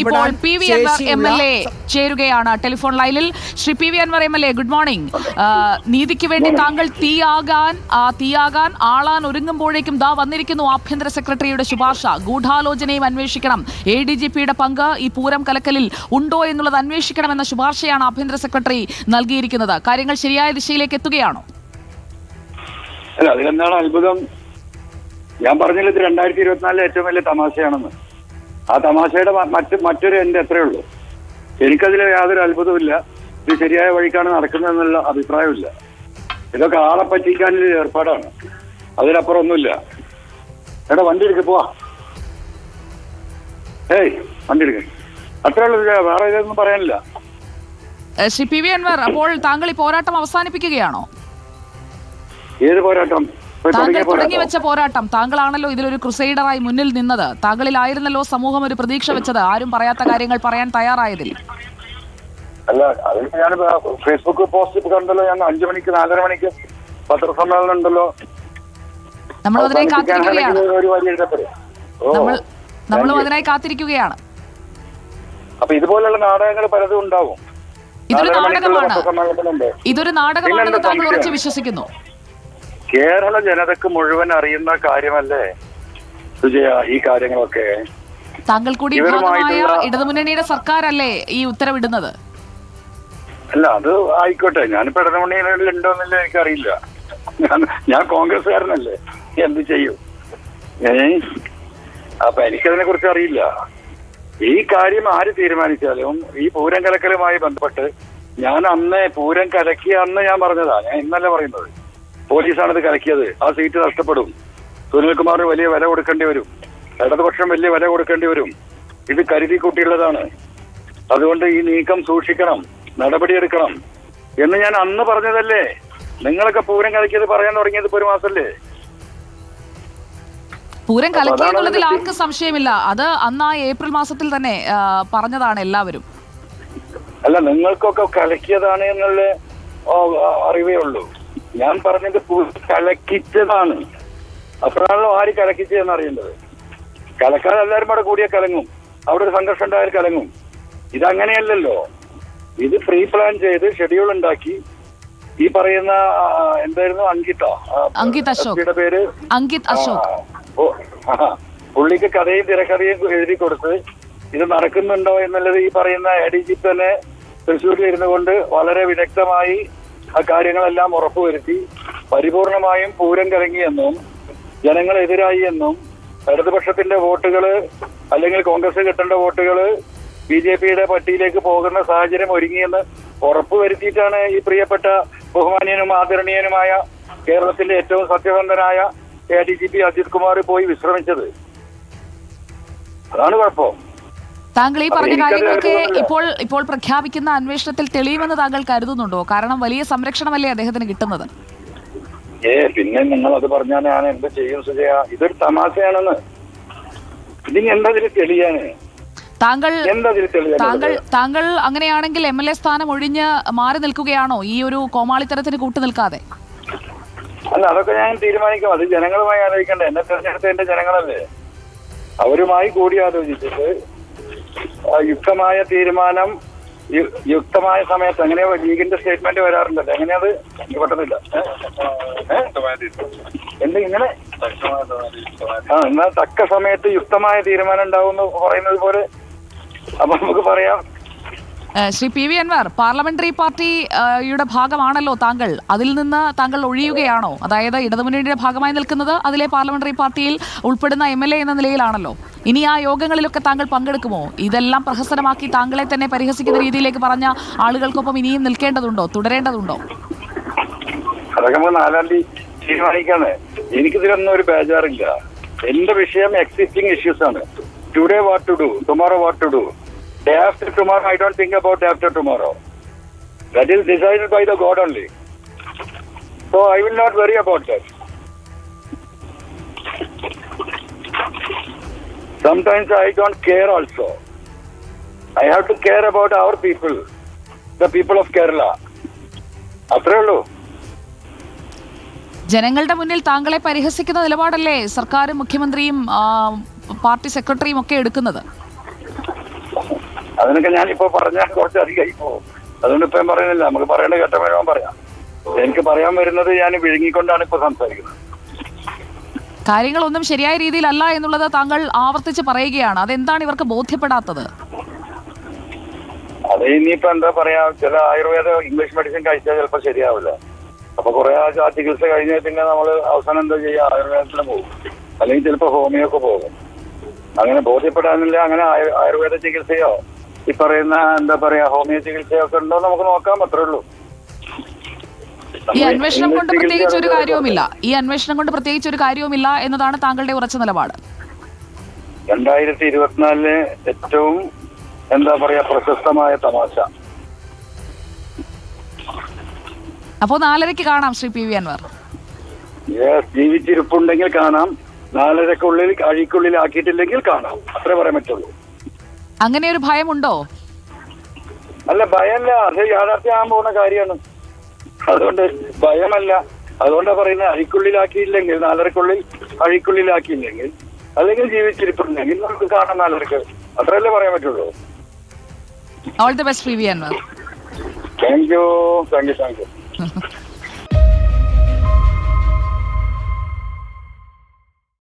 ഇപ്പോൾ P V Anvar M L A ചേരുകയാണ് telephone ലൈനിൽ. Shri P V Anvar M L A good morning നീതിക്ക് വേണ്ടി താങ്കൾ തീയാകാൻ ആ, തീയാകാൻ ആളാൻ ഒരുങ്ങുമ്പോഴേക്കും ദാ വന്നിരിക്കുന്നു ആഭ്യന്തര സെക്രട്ടറിയുടെ ശുപാർശ. ഗൂഢാലോചനയും അന്വേഷിക്കണം. എ ഡി ജി പിയുടെ പങ്ക് ഈ പൂരം കലക്കലിൽ ഉണ്ടോ എന്നുള്ളത് അന്വേഷിക്കണമെന്ന ശുപാർശയാണ് ആഭ്യന്തര സെക്രട്ടറി നൽകിയിരിക്കുന്നത്. കാര്യങ്ങൾ ശരിയായ ദിശയിലേക്ക് എത്തുകയാണോ? അല്ല അതിലെന്താണ് അത്ഭുതം? ഞാൻ പറഞ്ഞില്ല ഇത് രണ്ടായിരത്തി ഇരുപത്തിനാലിലെ ഏറ്റവും വലിയ തമാശയാണെന്ന്. ആ തമാശയുടെ മറ്റു മറ്റ് മറ്റൊരു എന്റെ എത്രയേ ഉള്ളൂ. എനിക്കതിൽ യാതൊരു അത്ഭുതമില്ല ഇത് ശരിയായ വഴിക്കാണ് നടക്കുന്നതെന്നുള്ള അഭിപ്രായമില്ല ഇതൊക്കെ ആളെ പറ്റിക്കാനുള്ള ഏർപ്പാടാണ്. അതിനപ്പുറം ഒന്നുമില്ല. എടാ വണ്ടി എടുക്ക പോവാ. ഏയ് വണ്ടി എടുക്ക അത്രേ ഉള്ളൂ വേറെ ഇതൊന്നും പറയാനില്ല. ശ്രീ പി വി അൻവർ അപ്പോൾ താങ്കൾ ഈ പോരാട്ടം അവസാനിപ്പിക്കുകയാണോ? ഏത് പോരാട്ടം? താങ്കൾ തുടങ്ങി വെച്ച പോരാട്ടം താങ്കളാണല്ലോ ഇതിലൊരു ക്രുസൈഡറായി മുന്നിൽ നിന്നത്. താങ്കളിലായിരുന്നല്ലോ സമൂഹം ഒരു പ്രതീക്ഷ വെച്ചത്. ആരും പറയാത്ത കാര്യങ്ങൾ പറയാൻ തയ്യാറായതിൽ. അല്ല അതിന് ഞാൻ ഫേസ്ബുക്ക് പോസ്റ്റ് കണ്ടല്ലോ ഞാൻ അഞ്ചു മണിക്ക് നാലര മണിക്ക് പത്രസമ്മേളനം ഉണ്ടല്ലോ. നമ്മൾ കാത്തിരിക്കുകയാണ്. നമ്മൾ നമ്മളും അതിനായി കാത്തിരിക്കുകയാണ്. അപ്പൊ ഇതുപോലുള്ള നാടകങ്ങൾ പലതും ഉണ്ടാവും. ഇതൊരു നാടകമാണ്. ഇതൊരു നാടകമാണെന്ന് താങ്കൾ ഉറച്ചു വിശ്വസിക്കുന്നു. കേരള ജനതക്ക് മുഴുവൻ അറിയുന്ന കാര്യമല്ലേ സുജയ ഈ കാര്യങ്ങളൊക്കെ? താങ്കൾ കൂടി ഇടതുമുന്നണിയുടെ സർക്കാരല്ലേ ഈ ഉത്തരവിടുന്നത്? അല്ല അത് ആയിക്കോട്ടെ. ഞാനിപ്പോ ഇടതുമുന്നണിയിൽ ഉണ്ടോന്നില്ല എനിക്കറിയില്ല. ഞാൻ ഞാൻ കോൺഗ്രസ്സുകാരനല്ലേ. എന്ത് ചെയ്യും? ഏ? അപ്പൊ എനിക്കതിനെ കുറിച്ച് അറിയില്ല. ഈ കാര്യം ആര് തീരുമാനിച്ചാലും ഈ പൂരം കലക്കലുമായി ബന്ധപ്പെട്ട് ഞാൻ അന്ന് പൂരം കലക്കിയ അന്ന് ഞാൻ പറഞ്ഞതാ. ഞാൻ ഇന്നല്ല പറയുന്നത്. പോലീസാണ് ഇത് കലക്കിയത്. ആ സീറ്റ് നഷ്ടപ്പെടും. സുനിൽകുമാറിന് വലിയ വില കൊടുക്കേണ്ടി വരും. ഇടതുപക്ഷം വലിയ വില കൊടുക്കേണ്ടി വരും. ഇത് കരുതി കൂട്ടിയുള്ളതാണ്. അതുകൊണ്ട് ഈ നീക്കം സൂക്ഷിക്കണം. നടപടിയെടുക്കണം എന്ന് ഞാൻ അന്ന് പറഞ്ഞതല്ലേ? നിങ്ങളൊക്കെ പൂരം കലക്കിയത് പറയാൻ തുടങ്ങിയത് ഇപ്പൊ ഒരു മാസല്ലേ? പൂരം കലക്കി എന്നുള്ളതിൽ ആർക്കും സംശയമില്ല. അത് അന്ന് ആ ഏപ്രിൽ മാസത്തിൽ തന്നെ പറഞ്ഞതാണ് എല്ലാവരും. അല്ല നിങ്ങൾക്കൊക്കെ കലക്കിയതാണ് എന്നുള്ള അറിവേ ഉള്ളൂ. ഞാൻ പറഞ്ഞത് കലക്കിച്ചതാണ്. അപ്പോഴാണല്ലോ ആര് കലക്കിച്ചതെന്ന് അറിയേണ്ടത്? കലക്കാൻ എല്ലാവരും അവിടെ കൂടിയ കലങ്ങും. അവിടെ ഒരു സംഘർഷം ഉണ്ടായാൽ കലങ്ങും. ഇതങ്ങനെയല്ലല്ലോ. ഇത് പ്രീ പ്ലാൻ ചെയ്ത് ഷെഡ്യൂൾ ഉണ്ടാക്കി. ഈ പറയുന്ന എന്തായിരുന്നു? അങ്കിത ആ, അങ്കിത് അശോക്. പേര്? അങ്കിത് അശോക്. പുള്ളിക്ക് കഥയും തിരക്കഥയും എഴുതി കൊടുത്ത് ഇത് നടക്കുന്നുണ്ടോ എന്നുള്ളത് ഈ പറയുന്ന എ ഡി ജി തന്നെ തൃശ്ശൂരിൽ ഇരുന്നു കൊണ്ട് വളരെ വിദഗ്ധമായി കാര്യങ്ങളെല്ലാം ഉറപ്പുവരുത്തി പരിപൂർണമായും പൂരം കലങ്ങിയെന്നും ജനങ്ങളെതിരായി എന്നും ഇടതുപക്ഷത്തിന്റെ വോട്ടുകൾ അല്ലെങ്കിൽ കോൺഗ്രസ് കിട്ടേണ്ട വോട്ടുകൾ ബി ജെ പിയുടെ പട്ടിയിലേക്ക് പോകുന്ന സാഹചര്യം ഒരുങ്ങിയെന്ന് ഉറപ്പുവരുത്തിയിട്ടാണ് ഈ പ്രിയപ്പെട്ട ബഹുമാനീയനും ആദരണീയനുമായ കേരളത്തിലെ ഏറ്റവും സത്യസന്ധനായ A D G P Ajith Kumar പോയി വിശ്രമിച്ചത്. അതാണ് കുഴപ്പം. താങ്കൾ ഈ പറഞ്ഞ കാര്യങ്ങളൊക്കെ ഇപ്പോൾ ഇപ്പോൾ പ്രഖ്യാപിക്കുന്ന അന്വേഷണത്തിൽ തെളിയുമെന്ന് താങ്കൾ കരുതുന്നുണ്ടോ? കാരണം വലിയ സംരക്ഷണമല്ലേ അദ്ദേഹത്തിന് കിട്ടുന്നത്? ഏ പിന്നെ നിങ്ങൾ അത് പറഞ്ഞാൽ ഞാൻ എന്ത് ചെയ്യും സുജയ? ഇതൊരു തമാശയാണെന്ന്. ഇതിന് എന്തതിൽ തെളിയാന്? താങ്കൾ താങ്കൾ താങ്കൾ അങ്ങനെയാണെങ്കിൽ എം എൽ എ സ്ഥാനം ഒഴിഞ്ഞ് മാറി നിൽക്കുകയാണോ ഈ ഒരു കോമാളിത്തരത്തിന് കൂട്ടു നിൽക്കാതെ? അല്ല അതൊക്കെ ഞാൻ തീരുമാനിക്കും. അത് ജനങ്ങളുമായി ആലോചിക്കണ്ടേ. എന്നെ തെരഞ്ഞെടുത്ത എന്റെ ജനങ്ങളല്ലേ. അവരുമായി കൂടി ആലോചിച്ചിട്ട് യുക്തമായ തീരുമാനം യുക്തമായ സമയത്ത് എങ്ങനെയോ ലീഗിന്റെ സ്റ്റേറ്റ്മെന്റ് വരാറുണ്ടല്ലോ എങ്ങനെയത് അത്? ഏ? എന്ത് ഇങ്ങനെ? ആ എന്നാൽ തക്ക സമയത്ത് യുക്തമായ തീരുമാനം ഉണ്ടാവും എന്ന് പറയുന്നത് പോലെ അപ്പൊ നമുക്ക് പറയാം. Shri P V Anvar parliamentary പാർട്ടിയുടെ ഭാഗമാണല്ലോ താങ്കൾ. അതിൽ നിന്ന് താങ്കൾ ഒഴിയുകയാണോ? അതായത് ഇടതുമുന്നണിയുടെ ഭാഗമായി നിൽക്കുന്നത് അതിലെ പാർലമെന്ററി പാർട്ടിയിൽ ഉൾപ്പെടുന്ന എ എന്ന നിലയിലാണല്ലോ. ഇനി ആ യോഗങ്ങളിലൊക്കെ താങ്കൾ പങ്കെടുക്കുമോ? ഇതെല്ലാം പ്രഹസനമാക്കി താങ്കളെ തന്നെ പരിഹസിക്കുന്ന രീതിയിലേക്ക് പറഞ്ഞ ആളുകൾക്കൊപ്പം ഇനിയും നിൽക്കേണ്ടതുണ്ടോ? തുടരേണ്ടതുണ്ടോ? അതൊക്കെ നാലാം തീയതി തീരുമാനിക്കാന്ന് എനിക്കിതിലൊന്നും ഒരു ബേജാറില്ല. എന്റെ വിഷയം എക്സിസ്റ്റിംഗ് ഇഷ്യൂസ് ആണ്. Today what to do tomorrow what to do day after tomorrow I don't think about after tomorrow that is decided by the god only so I will not worry about that sometimes I don't care also. I have to care about our people, the people of Kerala. അത്രേ ഉള്ളൂ. ജനങ്ങളുടെ മുന്നിൽ താങ്കളെ പരിഹസിക്കുന്ന നിലപാടല്ലേ സർക്കാരും മുഖ്യമന്ത്രിയും party സെക്രട്ടറിയും ഒക്കെ എടുക്കുന്നത്? അതിനൊക്കെ ഞാനിപ്പോ പറഞ്ഞാൽ കുറച്ചധികമായി പോകും. അതുകൊണ്ട് ഇപ്പം പറയുന്നില്ല. നമുക്ക് പറയേണ്ട ഘട്ടം ഞാൻ പറയാം. എനിക്ക് പറയാൻ വരുന്നത് ഞാൻ വിഴുങ്ങിക്കൊണ്ടാണ് ഇപ്പൊ സംസാരിക്കുന്നത്. കാര്യങ്ങളൊന്നും ശരിയായ രീതിയിലല്ല എന്നുള്ളത് താങ്കൾ ആവർത്തിച്ച് പറയുകയാണ്. അതെന്താണ് ഇവർക്ക് ബോധ്യപ്പെടാത്തത്? അത് ഇനിയിപ്പോ എന്താ പറയാ ചില ആയുർവേദ ഇംഗ്ലീഷ് മെഡിസിൻ കഴിച്ചാൽ ചിലപ്പോൾ ശരിയാവില്ല. അപ്പൊ കുറെ ആ ചികിത്സ കഴിഞ്ഞ പിന്നെ നമ്മൾ അവസാനം എന്താ ചെയ്യുക ആയുർവേദത്തിന് പോകും. അല്ലെങ്കിൽ ചിലപ്പോൾ ഹോമിയോക്ക് പോകും. അങ്ങനെ ബോധ്യപ്പെടാനില്ല അങ്ങനെ ആയുർവേദ ചികിത്സയോ ഈ പറയുന്ന എന്താ പറയാ ഹോമിയോ ചികിത്സയോ ഒക്കെ ഉണ്ടോ നമുക്ക് നോക്കാം അത്രേ ഉള്ളൂ. ഈ അന്വേഷണം കൊണ്ട് പ്രത്യേകിച്ച് ഒരു കാര്യവുമില്ല. ഈ അന്വേഷണം കൊണ്ട് പ്രത്യേകിച്ച് ഒരു കാര്യവുമില്ല എന്നതാണ് താങ്കളുടെ ഉറച്ച നിലപാട്. രണ്ടായിരത്തി ഇരുപത്തിനാലിലെ ഏറ്റവും എന്താ പറയാ പ്രശസ്തമായ തമാശ. അപ്പോ നാലരക്ക് കാണാം ശ്രീ പി വി അൻവർ. ജീവിച്ചിരിപ്പുണ്ടെങ്കിൽ കാണാം. നാലരക്കുള്ളിൽ അഴിക്കുള്ളിൽ ആക്കിയിട്ടില്ലെങ്കിൽ കാണാം. അത്രേ പറയാൻ പറ്റുള്ളൂ. അങ്ങനെ ഒരു ഭയമുണ്ടോ? അല്ല ഭയമല്ല അത് യാഥാർത്ഥ്യമാകാൻ പോകുന്ന കാര്യമാണ്. അതുകൊണ്ട് ഭയമല്ല. അതുകൊണ്ടാ പറയുന്നത് അഴിക്കുള്ളിലാക്കിയില്ലെങ്കിൽ നാലരക്കുള്ളിൽ അഴിക്കുള്ളിലാക്കിയില്ലെങ്കിൽ അല്ലെങ്കിൽ ജീവിച്ചിരിപ്പുണ്ടെങ്കിൽ നമുക്ക് കാണാം നാലരക്ക്. അത്രയല്ലേ പറയാൻ പറ്റുള്ളൂ? All the best P V Anvar thank you thank you thank you